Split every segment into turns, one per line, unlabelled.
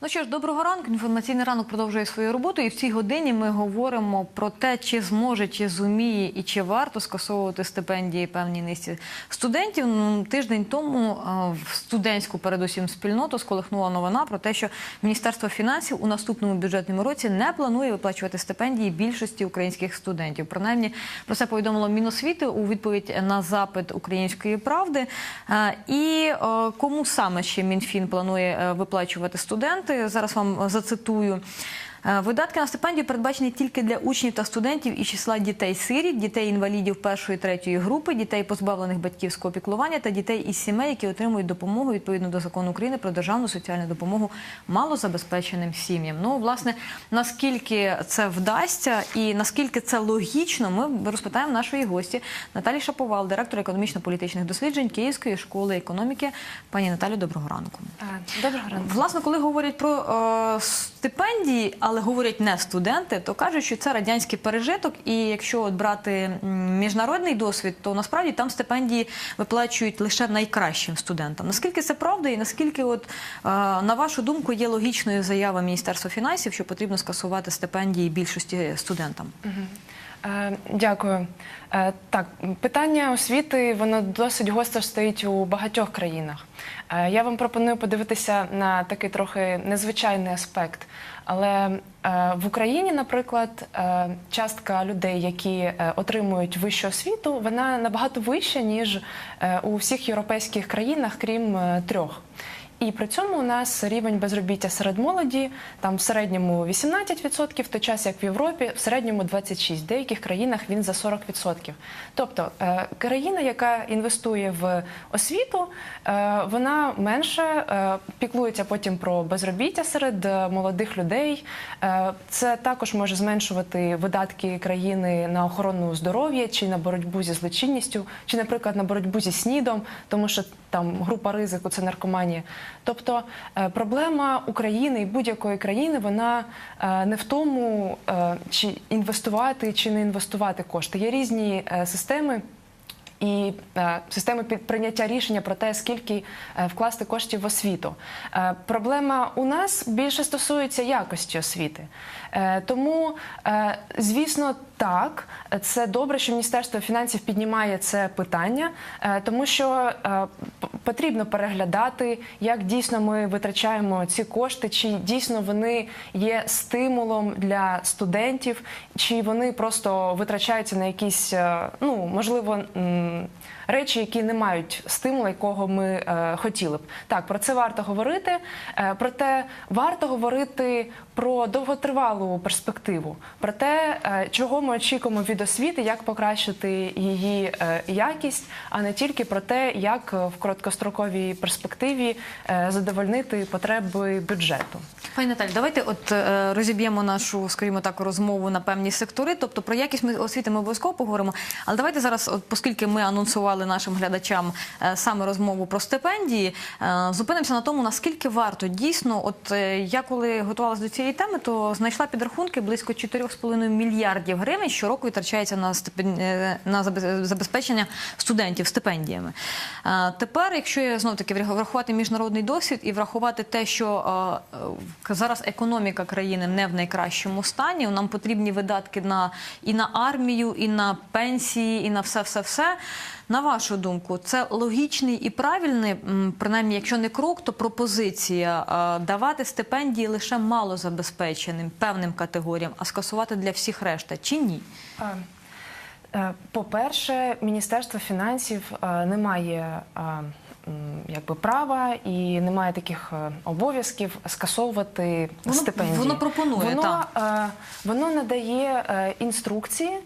Ну що ж, доброго ранку. Інформаційний ранок продовжує свою роботу. І в цій годині ми говоримо про те, чи зможе, чи зуміє і чи варто скасовувати стипендії певній низці студентів. Ну, Тиждень тому в студентську, передусім, спільноту сколихнула новина про те, що Міністерство фінансів у наступному бюджетному році не планує виплачувати стипендії більшості українських студентів. Принаймні про це повідомило Міносвіти у відповідь на запит української правди. Е, І е, кому саме ще Мінфін планує е, виплачувати студенти? Зараз вам зацитую. Е, Видатки на стипендію передбачені тільки для учнів та студентів із числа дітей-сиріт, дітей-інвалідів першої третьої групи, дітей позбавлених батьківського піклування та дітей із сімей, які отримують допомогу відповідно до закону України про державну соціальну допомогу малозабезпеченим сім'ям. Ну, власне, наскільки це вдасться і наскільки це логічно, ми розпитаємо нашої гості Наталі Шаповал, директор економічно-політичних досліджень Київської школи економіки. Пані Наталю, доброго ранку.
Доброго ранку.
Власне, коли говорять про е, стипендії, але говорять не студенти, то кажуть, що це радянський пережиток. І якщо от брати міжнародний досвід, то насправді там стипендії виплачують лише найкращим студентам. Наскільки це правда, і наскільки, от е, на вашу думку, є логічною заява Міністерства фінансів, що потрібно скасувати стипендії більшості студентам?
Е, Дякую. Е, Так, питання освіти воно досить гостро стоїть у багатьох країнах. Е, Я вам пропоную подивитися на такий трохи незвичайний аспект. Але е, в Україні, наприклад, е, частка людей, які е, отримують вищу освіту, вона набагато вища, ніж е, у всіх європейських країнах, крім е, трьох. І при цьому у нас рівень безробіття серед молоді там в середньому 18%, в той час як в Європі, в середньому 26%. В деяких країнах він за 40%. Тобто е, країна, яка інвестує в освіту, е, вона менше е, піклується потім про безробіття серед молодих людей. Це також може зменшувати видатки країни на охорону здоров'я чи на боротьбу зі злочинністю, чи, наприклад, на боротьбу зі снідом, тому що там група ризику це наркоманія. Тобто е, проблема України і будь-якої країни вона е, не в тому, е, чи інвестувати чи не інвестувати кошти. Є різні системи. І е, системи прийняття рішення про те, скільки е, вкласти коштів в освіту. Е, проблема у нас більше стосується якості освіти. Тому, звісно, так, це добре, що Міністерство фінансів піднімає це питання, тому що потрібно переглядати, як дійсно ми витрачаємо ці кошти, чи дійсно вони є стимулом для студентів, чи вони просто витрачаються на якісь, ну можливо. М, Речі, які не мають стимулу, якого ми е, хотіли б. Так, про це варто говорити. Е, проте варто говорити про довготривалу перспективу, про те, е, чого ми очікуємо від освіти, як покращити її е, якість, а не тільки про те, як е, в короткостроковій перспективі е, задовольнити потреби бюджету.
Пані Наталі, давайте от е, розіб'ємо нашу, скажімо так, розмову на певні сектори. Тобто про якість ми освіти ми обов'язково поговоримо. Але давайте зараз, от, оскільки ми анонсували нашим глядачам е, саме розмову про стипендії, е, зупинимося на тому, наскільки варто дійсно. От е, я коли готувалася до цієї теми, то знайшла підрахунки близько 4,5 мільярдів гривень щороку витрачається на стипен... на забезпечення студентів стипендіями. Тепер, якщо знов таки врахувати міжнародний досвід і врахувати те, що зараз економіка країни не в найкращому стані, нам потрібні видатки на і на армію, і на пенсії, і на все, все, все. На вашу думку, це логічний і правильний, принаймні, якщо не крок, то пропозиція е, давати стипендії лише малозабезпеченим певним категоріям, а скасувати для всіх решта, чи ні?
Е, По-перше, Міністерство фінансів е, не має е, якби права і не має таких е, обов'язків скасовувати
Воно-
стипендії.
воно пропонує,
воно, е, воно надає е, інструкції.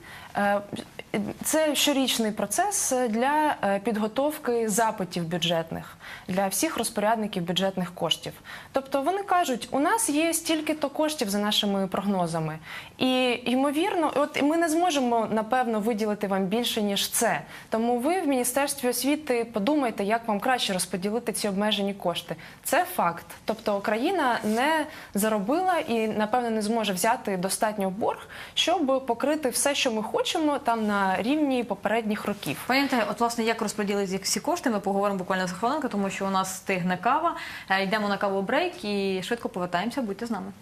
Це щорічний процес для е, підготовки запитів бюджетних для всіх розпорядників бюджетних коштів. Тобто вони кажуть, у нас є стільки-то коштів за нашими прогнозами, і ймовірно, от ми не зможемо напевно виділити вам більше ніж це. Тому ви в міністерстві освіти подумайте, як вам краще розподілити ці обмежені кошти. Це факт. Тобто країна не заробила і напевно не зможе взяти достатньо борг, щоб покрити все, що ми хочемо там на рівні попередніх років.
Пані от власне як розподілити всі кошти, ми поговоримо буквально за хвилинку, тому що у нас стигне кава. Е, Йдемо на каву брейк і швидко повертаємося. Будьте з нами.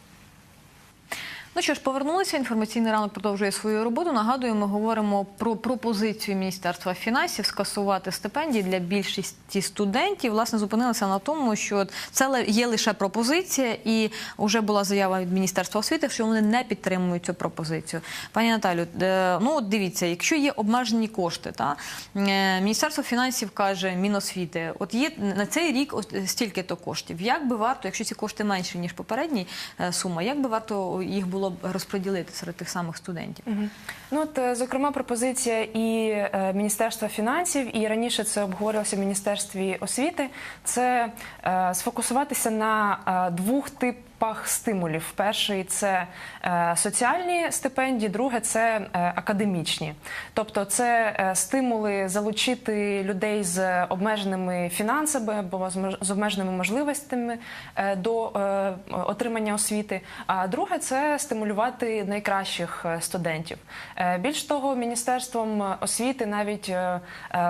Ну що ж, повернулися. Інформаційний ранок продовжує свою роботу. Нагадую, ми говоримо про пропозицію Міністерства фінансів скасувати стипендії для більшості студентів. Власне, зупинилися на тому, що це є лише пропозиція, і вже була заява від Міністерства освіти, що вони не підтримують цю пропозицію. Пані Наталю, е, ну от дивіться, якщо є обмежені кошти, та е, Міністерство фінансів каже, Міносвіти, от є на цей рік ось стільки то коштів. Як би варто, якщо ці кошти менші ніж попередній е, сума, як би варто їх було б розподілити серед тих самих студентів?
Ну, от, е, зокрема, пропозиція і е, Міністерства фінансів, і раніше це обговорювалося в Міністерстві освіти. Це е, сфокусуватися на е, двох типах стимулів: перший це е, соціальні стипендії, друге це е, академічні. Тобто, це е, стимули залучити людей з обмеженими фінансами або з обмеженими можливостями до отримання освіти. А друге це стимулювати найкращих студентів. Більш того, міністерством освіти навіть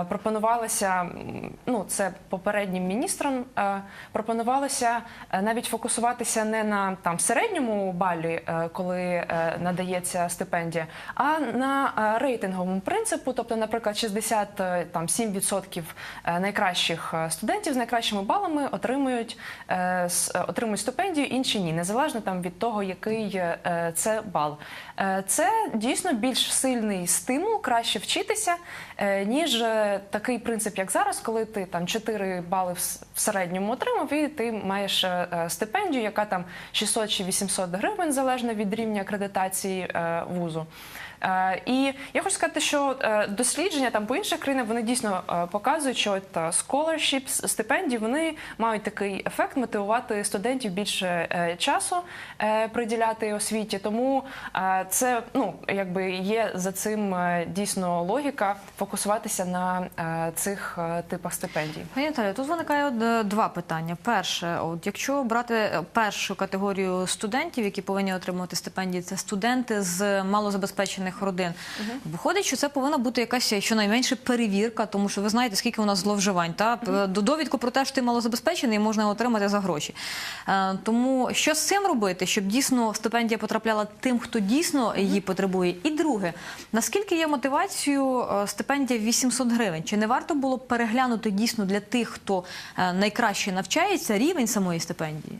пропонувалося, ну це попереднім міністром, пропонувалося навіть фокусуватися не на там середньому балі, е, коли е, надається стипендія, а на е, рейтинговому принципу, тобто, наприклад, 67% е, найкращих студентів з найкращими балами отримують, отримують стипендію, інші ні, незалежно там від того, який це бал. Це дійсно більш сильний стимул краще вчитися, ніж е, такий принцип, як зараз, коли ти там 4 бали в середньому отримав, і ти маєш е, е, стипендію, яка там 600 чи 800 гривень, залежно від рівня акредитації е, вузу. Е, І я хочу сказати, що е, дослідження там по інших країнах вони дійсно е, показують, що от, е, scholarships, стипендії вони мають такий ефект мотивувати студентів більше е, часу е, приділяти освіті. Тому е, це ну якби є за цим е, дійсно логіка фокусуватися на е, цих е, типах стипендій.
Пані Наталі, тут виникає е, два питання. Перше, от якщо брати першу категорію студентів, які повинні отримувати стипендії, це студенти з малозабезпечених родин. Виходить, що це повинна бути якась щонайменше перевірка, тому що ви знаєте, скільки у нас зловживань. Та довідку про те, що ти малозабезпечений, можна отримати за гроші. Тому що з цим робити, щоб дійсно стипендія потрапляла тим, хто дійсно її потребує. І друге, наскільки є мотивацією е, стипендія 800 гривень? Чи не варто було переглянути дійсно для тих, хто е, найкраще навчається, рівень самої стипендії?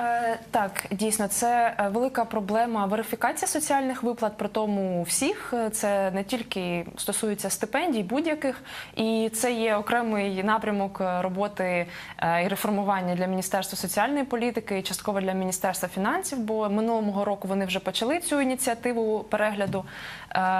Е, Так, дійсно, це е, велика проблема верифікація соціальних виплат. При тому всіх це не тільки стосується стипендій будь-яких, і це є окремий напрямок роботи і реформування для міністерства соціальної політики, і частково для міністерства фінансів. Бо минулого року вони вже почали цю ініціативу перегляду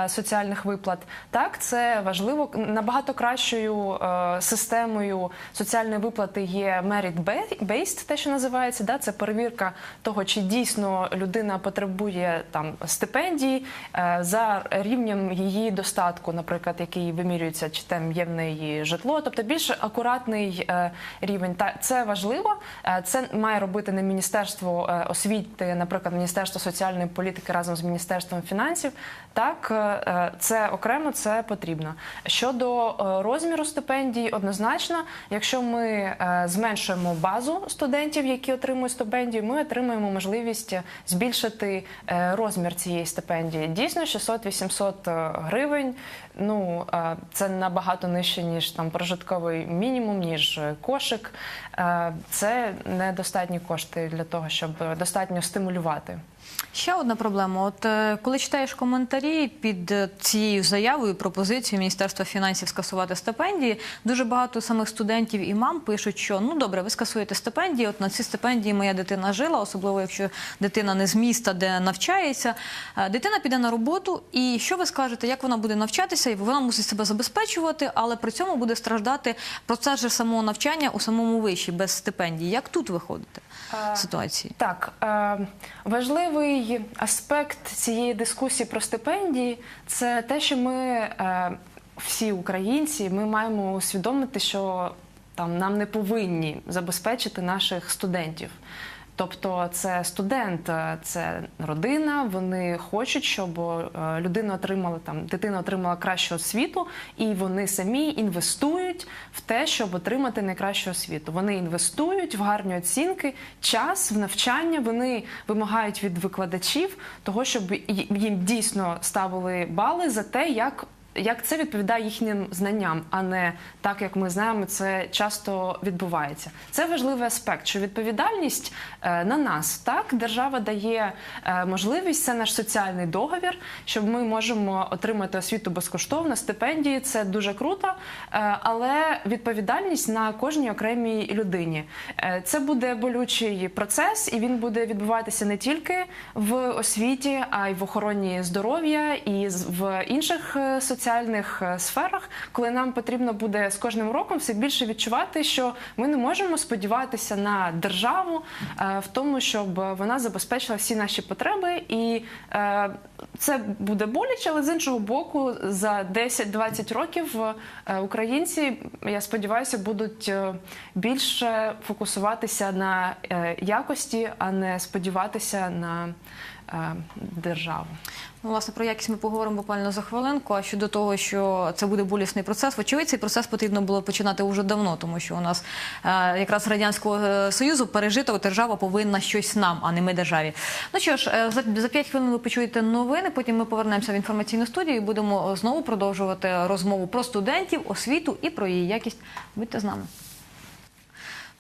соціальних виплат. Так, це важливо набагато кращою е, системою соціальної виплати є merit-based, те, що називається, да, це перевірка того, чи дійсно людина потребує там стипендії е, за рівнем її достатку, наприклад, який вимірюється, чи там є в неї житло, тобто більш акуратний е, рівень. Та це важливо. Е, Це має робити не міністерство е, освіти, наприклад, міністерство соціальної політики разом з міністерством фінансів. Так, е, е, це окремо це потрібно. Щодо е, розміру стипендій, однозначно, якщо ми е, зменшуємо базу студентів, які отримують стипендію, ми отримуємо можливість збільшити розмір цієї стипендії. Дійсно, 600-800 гривень. Ну це набагато нижче ніж там прожитковий мінімум, ніж кошик. Це недостатні кошти для того, щоб достатньо стимулювати.
Ще одна проблема. От е, коли читаєш коментарі під е, цією заявою, пропозицією Міністерства фінансів скасувати стипендії, дуже багато самих студентів і мам пишуть, що ну добре, ви скасуєте стипендії. От на ці стипендії моя дитина жила, особливо якщо дитина не з міста, де навчається. Е, Дитина піде на роботу, і що ви скажете, як вона буде навчатися, і вона мусить себе забезпечувати, але при цьому буде страждати процес же самого навчання у самому виші без стипендії. Як тут виходити ситуації?
Так, важливий аспект цієї дискусії про стипендії це те, що ми е, всі українці ми маємо усвідомити, що там нам не повинні забезпечити наших студентів. Тобто, це студент, е, це родина. Вони хочуть, щоб е, людина отримала там дитина отримала кращу освіту, і вони самі інвестують в те, щоб отримати найкращу освіту. Вони інвестують в гарні оцінки, час в навчання. Вони вимагають від викладачів того, щоб їм дійсно ставили бали за те, як. Як це відповідає їхнім знанням, а не так, як ми знаємо, це часто відбувається. Це важливий аспект, що відповідальність е, на нас. Так, держава дає е, можливість, це наш соціальний договір, щоб ми можемо отримати освіту безкоштовно, стипендії. Це дуже круто, е, але відповідальність на кожній окремій людині. Це буде болючий процес, і він буде відбуватися не тільки в освіті, а й в охороні здоров'я і в інших е, соціальних е, сферах, коли нам потрібно буде з кожним роком все більше відчувати, що ми не можемо сподіватися на державу е, в тому, щоб вона забезпечила всі наші потреби, і е, це буде боляче, але з іншого боку, за 10-20 років українці, я сподіваюся, будуть більше фокусуватися на якості, а не сподіватися на державу.
Ну, власне, про якість ми поговоримо буквально за хвилинку. А щодо того, що це буде болісний процес, вочевидь, цей процес потрібно було починати уже давно, тому що у нас е, якраз радянського е, союзу пережито держава повинна щось нам, а не ми державі. Ну що ж, е, за, за 5 хвилин ви почуєте новини. Потім ми повернемося в інформаційну студію і будемо знову продовжувати розмову про студентів, освіту і про її якість. Будьте з нами.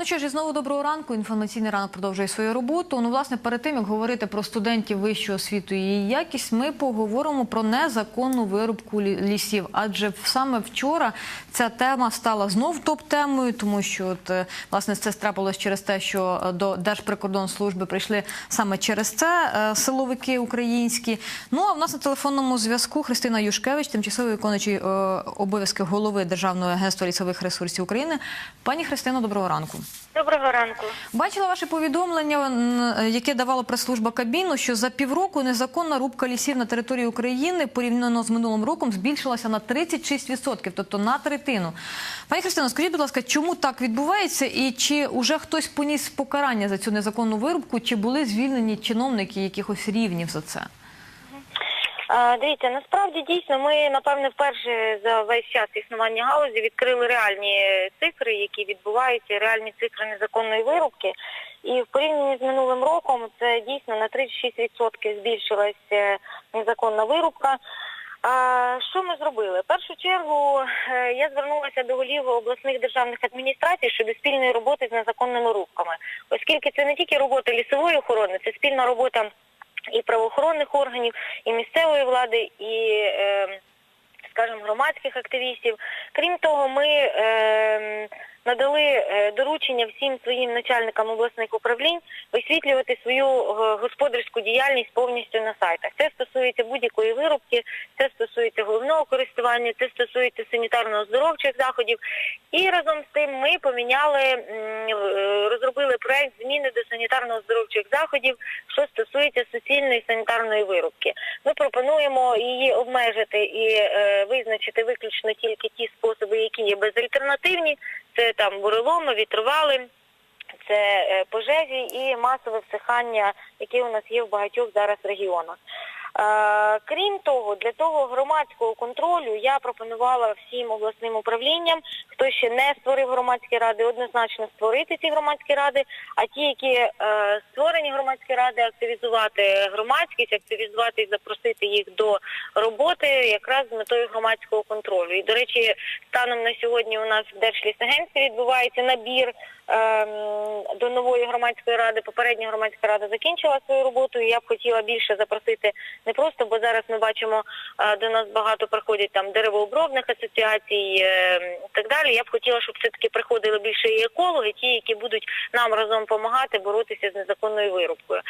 Ну що ж, і знову доброго ранку. Інформаційний ранок продовжує свою роботу. Ну, власне, перед тим як говорити про студентів вищої освіти і її якість, ми поговоримо про незаконну вирубку лі- лісів. Адже саме вчора ця тема стала знов топ-темою, тому що от, е, власне це трапилось через те, що е, до Держприкордонслужби прийшли саме через це е, силовики українські. Ну а в нас на телефонному зв'язку Христина Юшкевич, тимчасовий виконуючий обов'язки голови Державного агентства лісових ресурсів України. Пані Христино, доброго ранку.
Доброго ранку.
Бачила ваше повідомлення, яке давала прес-служба Кабміну, що за півроку незаконна рубка лісів на території України порівняно з минулим роком збільшилася на 36%, тобто на третину. Пані Христино, скажіть, будь ласка, чому так відбувається, і чи вже хтось поніс покарання за цю незаконну вирубку, чи були звільнені чиновники якихось рівнів за це?
Дивіться, насправді дійсно ми, напевне, вперше за весь час існування галузі відкрили реальні цифри, які відбуваються, реальні цифри незаконної вирубки. І в порівнянні з минулим роком це дійсно на 36% збільшилась незаконна вирубка. А, що ми зробили? В першу чергу е, я звернулася до голів обласних державних адміністрацій щодо спільної роботи з незаконними рубками, оскільки це не тільки робота лісової охорони, це спільна робота і правоохоронних органів, і місцевої влади, і, е, скажімо, громадських активістів. Крім того, ми е, надали е, доручення всім своїм начальникам обласних управлінь висвітлювати свою е, господарську діяльність повністю на сайтах. Це стосується будь-якої вирубки, це стосується головного користування, це стосується санітарно-оздоровчих заходів. І разом з тим ми поміняли, е, розробили проект зміни до санітарно-оздоровчих заходів, що стосується суцільної санітарної вирубки. Ми пропонуємо її обмежити і визначити виключно тільки ті способи, які є безальтернативні. Це там буреломи, вітровали, це е, пожежі і масове всихання, яке у нас є в багатьох зараз регіонах. Е, Крім того, для того громадського контролю я пропонувала всім обласним управлінням, хто ще не створив громадські ради, однозначно створити ці громадські ради, а ті, які е, створені громадські ради, активізувати громадськість, активізувати і запросити їх до роботи якраз з метою громадського контролю. І, до речі, станом на сьогодні у нас в Держлісагентстві відбувається набір до нової громадської ради. Попередня громадська рада закінчила свою роботу, і я б хотіла більше запросити не просто, бо зараз ми бачимо, е, до нас багато приходять там деревообробних асоціацій е, і так далі. Я б хотіла, щоб все-таки приходили більше і екологи, ті, які будуть нам разом допомагати боротися з незаконною вирубкою.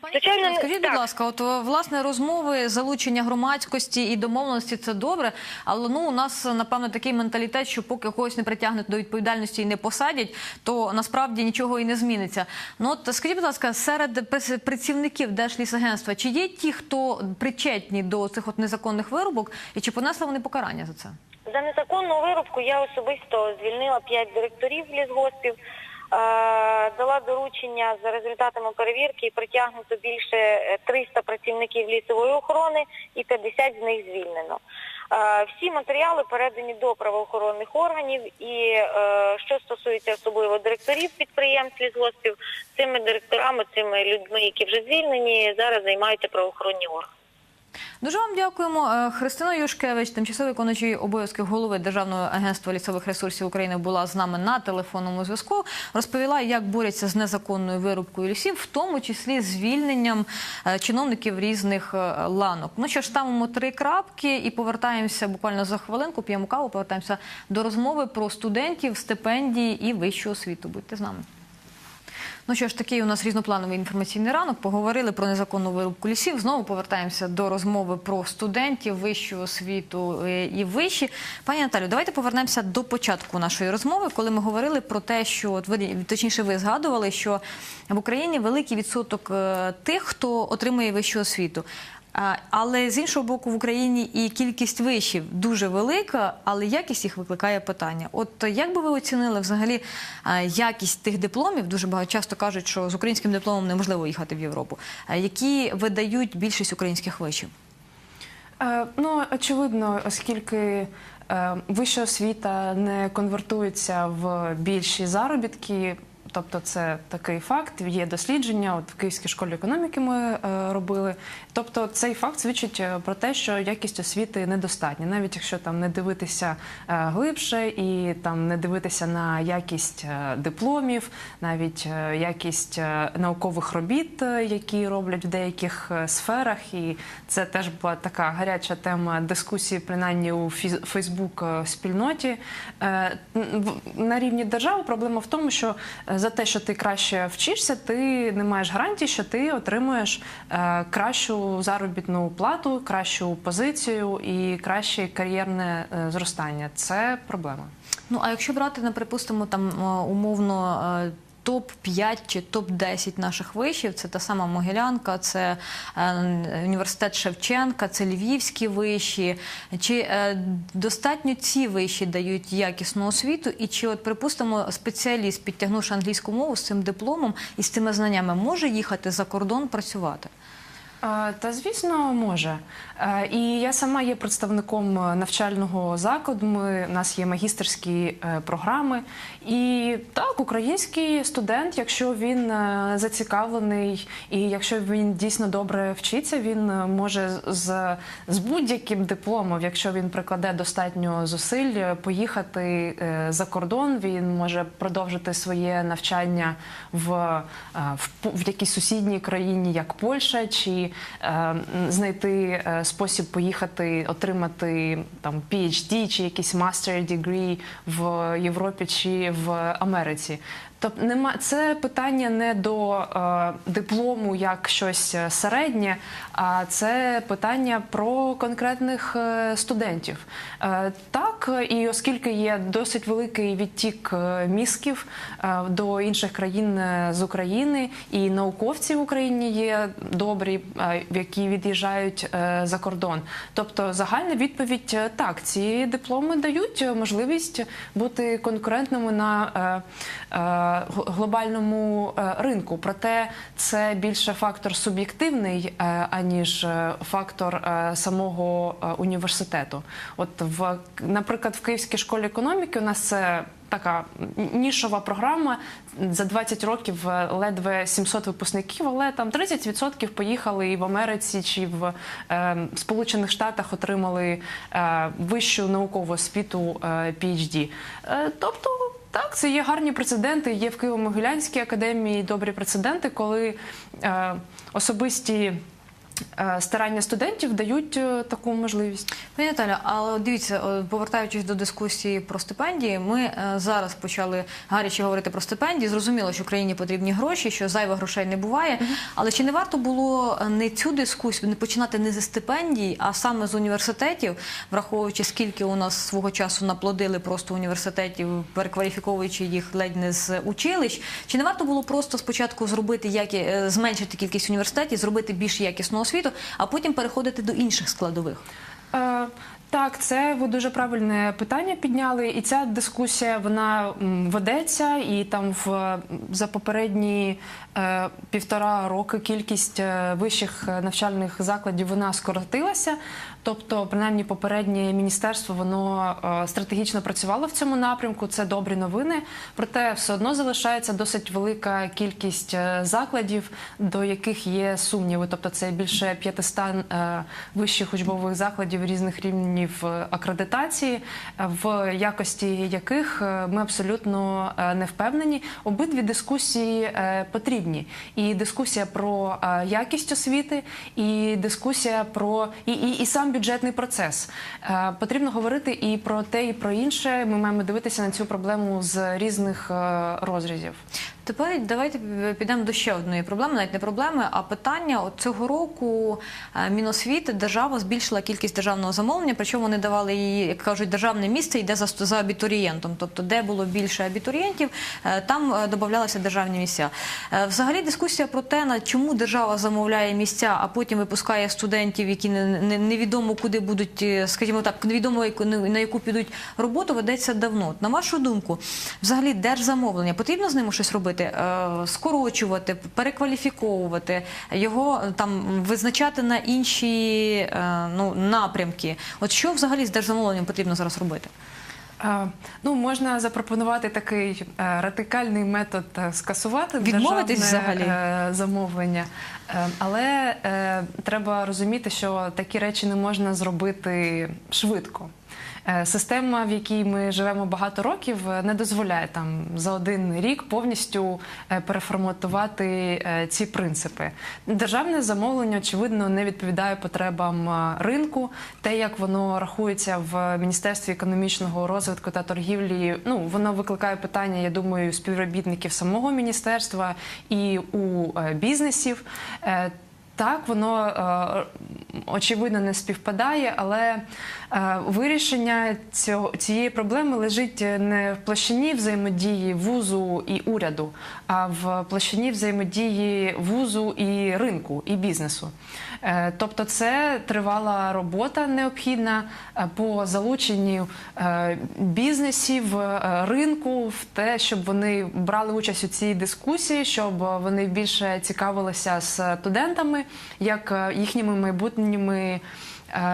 Пані
Звичайно,
скажіть, будь ласка, от е, власне розмови, залучення громадськості і домовленості це добре, але ну у нас напевно такий менталітет, що поки когось не притягнуть до відповідальності і не посадять, то насправді нічого і не зміниться. Ну от скажіть, будь ласка, серед працівників Держлісагентства, чи є ті, хто причетні до цих от незаконних вирубок, і чи понесли вони покарання за це?
За незаконну вирубку я особисто звільнила 5 директорів лісгоспів. Дала доручення за результатами перевірки притягнуто більше е, 300 працівників лісової охорони і 50 з них звільнено. Е, Всі матеріали передані до правоохоронних органів і е, що стосується особливо директорів підприємств лісгоспів, цими директорами, цими людьми, які вже звільнені, зараз займаються правоохоронні органи.
Дуже вам дякуємо. Е, Христина Юшкевич, тимчасово виконуючий обов'язки голови Державного агентства лісових ресурсів України, була з нами на телефонному зв'язку. Розповіла, як борються з незаконною вирубкою лісів, в тому числі звільненням е, чиновників різних е, ланок. Ну що ж, ставимо три крапки і повертаємося буквально за хвилинку. П'ємо каву, повертаємося до розмови про студентів, стипендії і вищу освіту. Будьте з нами. Ну що ж, такий у нас різноплановий інформаційний ранок. Поговорили про незаконну вирубку лісів. Знову повертаємося до розмови про студентів, вищу освіту е, і вищі. Пані Наталю, давайте повернемося до початку нашої розмови, коли ми говорили про те, що от ви точніше ви згадували, що в Україні великий відсоток е, тих, хто отримує вищу освіту. Але з іншого боку, в Україні і кількість вишів дуже велика, але якість їх викликає питання. От як би ви оцінили взагалі якість тих дипломів? Дуже багато часто кажуть, що з українським дипломом неможливо їхати в Європу, які видають більшість українських вишів.
Е, Ну, очевидно, оскільки е, вища освіта не конвертується в більші заробітки. Тобто це такий факт, є дослідження. От в Київській школі економіки ми е, робили. Тобто цей факт свідчить е, про те, що якість освіти недостатня, навіть якщо там не дивитися е, глибше і там не дивитися на якість е, дипломів, навіть е, якість е, наукових робіт, е, які роблять в деяких е, сферах, і це теж була така гаряча тема дискусії, принаймні у фіз- Фейсбук е, спільноті. Е, На рівні держави проблема в тому, що за те, що ти краще вчишся, ти не маєш гарантії, що ти отримуєш е, кращу заробітну плату, кращу позицію і краще кар'єрне е, зростання. Це проблема.
Ну а якщо брати, на припустимо, там е, умовно. Е, Топ 5 чи топ 10 наших вишів це та сама Могилянка, це е, університет Шевченка, це львівські виші. Чи е, достатньо ці виші дають якісну освіту? І чи, от припустимо, спеціаліст, підтягнувши англійську мову з цим дипломом і з цими знаннями, може їхати за кордон працювати?
Та звісно, може. І я сама є представником е, навчального закладу. Ми, у нас є магістерські е, програми. І так, український студент, якщо він е, зацікавлений і якщо він дійсно добре вчиться, він може з, з будь-яким дипломом, якщо він прикладе достатньо зусиль, поїхати за кордон. Він може продовжити своє навчання в, в, в якійсь сусідній країні, як Польща, чи знайти е, спосіб поїхати, отримати там PhD чи якийсь master degree в Європі чи в Америці. Тобто нема це питання не до е, диплому як щось е, середнє, а це питання про конкретних е, студентів. Е, так, і оскільки є досить великий відтік е, мізків е, до інших країн з України, і науковці в Україні є добрі, які від'їжджають за кордон. Тобто, загальна відповідь так, ці дипломи дають можливість бути конкурентними на глобальному е, ринку. Проте це більше фактор суб'єктивний, е, аніж е, фактор самого університету. От в наприклад, в Київській школі економіки у нас це. Така нішова програма за 20 років ледве 700 випускників, але там 30% поїхали і в Америці чи в е, Сполучених Штатах отримали е, вищу наукову освіту е, PhD. Е, тобто так, це є гарні прецеденти. Є в Києво-Могилянській академії добрі прецеденти, коли е, особисті старання студентів дають е, таку можливість.
Пані Наталя, але дивіться, е, повертаючись до дискусії про стипендії, ми е, зараз почали гаряче говорити про стипендії. Зрозуміло, що країні потрібні гроші, що зайвих грошей не буває. Але чи не варто було е, не цю дискусію не починати не зі стипендій, а саме з університетів, враховуючи скільки у нас свого часу наплодили просто університетів, перекваліфіковуючи їх ледь не з училищ? Чи не варто було просто спочатку зробити які е, зменшити кількість університетів, зробити більш якісну освіту, а потім переходити до інших складових?
Е, Так, це ви дуже правильне питання підняли, і ця дискусія вона ведеться, і там в за попередні е, півтора роки кількість е, вищих е, навчальних закладів вона скоротилася. Тобто, принаймні, попереднє міністерство воно е, стратегічно працювало в цьому напрямку. Це добрі новини. Проте все одно залишається досить велика кількість е, закладів, до яких є сумніви. Тобто, це більше 500 е, вищих учбових закладів різних рівнів акредитації, в якості яких ми абсолютно не впевнені. Обидві дискусії потрібні. І дискусія про якість освіти, і дискусія про і, і, і сам бюджетний процес. Е, Потрібно говорити і про те, і про інше. Ми маємо дивитися на цю проблему з різних е, розрізів.
Тепер давайте підемо до ще одної проблеми, навіть не проблеми, а питання. От цього року е, Міносвіти держава збільшила кількість державного замовлення, причому вони давали її, як кажуть, державне місце йде за, за абітурієнтом. Тобто, де було більше абітурієнтів, е, там е, додавалися державні місця. Взагалі дискусія про те, на чому держава замовляє місця, а потім випускає студентів, які не, не- невідомо куди будуть, скажімо так, невідомо на яку підуть роботу, ведеться давно. На вашу думку, взагалі держзамовлення потрібно з ними щось робити, Е, скорочувати, перекваліфіковувати його е, там визначати на інші е, ну, напрямки. От що взагалі з держзамовленням потрібно зараз робити?
Ну, можна запропонувати такий радикальний метод скасувати
Відмовитись
державне,
взагалі?
замовлення. Але е, треба розуміти, що такі речі не можна зробити швидко. Е, Система, в якій ми живемо багато років, е, не дозволяє там за один рік повністю е, переформатувати ці принципи. Державне замовлення, очевидно, не відповідає потребам ринку. Те, як воно рахується в Міністерстві економічного розвитку та торгівлі, ну воно викликає питання, я думаю, співробітників самого міністерства і у бізнесів. Так, воно е, очевидно не співпадає, але е, вирішення цього, цієї проблеми лежить не в площині взаємодії вузу і уряду, а в площині взаємодії вузу і ринку, і бізнесу. Е, тобто, це тривала робота необхідна е, по залученню е, бізнесів, ринку в те, щоб вони брали участь у цій дискусії, щоб вони більше цікавилися студентами, як їхніми майбутніми,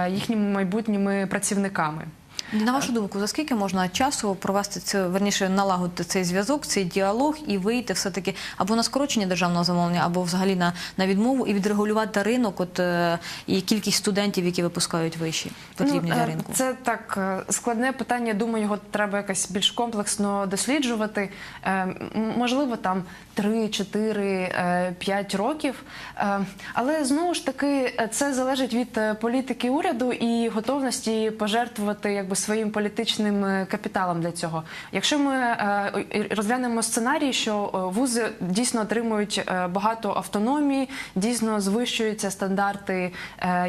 їхніми майбутніми працівниками.
На вашу думку, за скільки можна часу провести це, верніше налагодити цей зв'язок, цей діалог і вийти все-таки або на скорочення державного замовлення, або взагалі на, на відмову і відрегулювати ринок, от е, і кількість студентів, які випускають вищі, потрібні
Ну,
для
е,
ринку?
Це так е, складне питання. Думаю, його треба якось більш комплексно досліджувати. Е, Можливо, там 3, 4, 5 років. Е, Але знову ж таки, е, це залежить від е, політики уряду і готовності пожертвувати якби своїм політичним е, капіталом для цього. Якщо ми е, розглянемо сценарій, що е, вузи дійсно отримують багато автономії, дійсно звищуються стандарти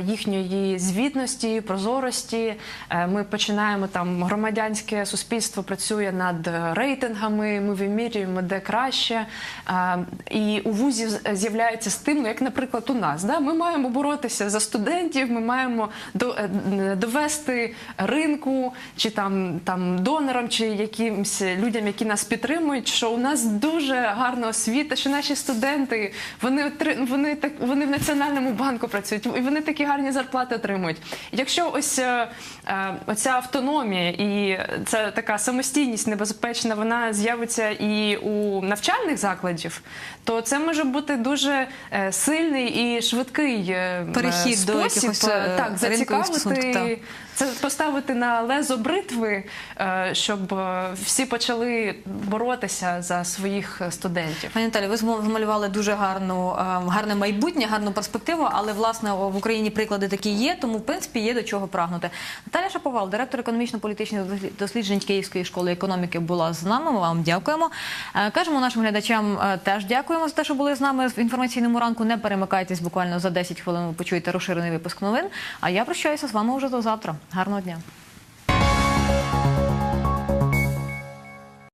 їхньої звітності, прозорості. Ми починаємо там громадянське суспільство працює над рейтингами. Ми вимірюємо де краще. І у вузів з'являється стимул, як, наприклад, у нас. Да? Ми маємо боротися за студентів, ми маємо до- довести ринку чи там, там донорам, чи якимсь людям, які нас підтримують, що у нас дуже гарна освіта, що наші студенти вони отри- вони так вони в національному банку працюють, і вони такі гарні зарплати отримують. Якщо ось е, е, оця автономія і це така самостійність небезпечна, вона з'явиться і у навчальних закладів, то це може бути дуже е, сильний і швидкий
Перехід
е,
до якихось,
так зацікавити. Це поставити на лезо бритви, е, щоб е, всі почали боротися за своїх студентів.
Пані Наталі, ви змалювали дуже гарну, е, гарне майбутнє, гарну перспективу, але власне в Україні приклади такі є, тому в принципі є до чого прагнути. Наталя Шаповал, директор економічно-політичних досліджень Київської школи економіки, була з нами. Ми вам дякуємо. Кажемо нашим глядачам теж дякуємо за те, що були з нами в інформаційному ранку. Не перемикайтесь буквально за 10 хвилин. Ви почуєте розширений випуск новин. А я прощаюся з вами вже до завтра. Гарного дня.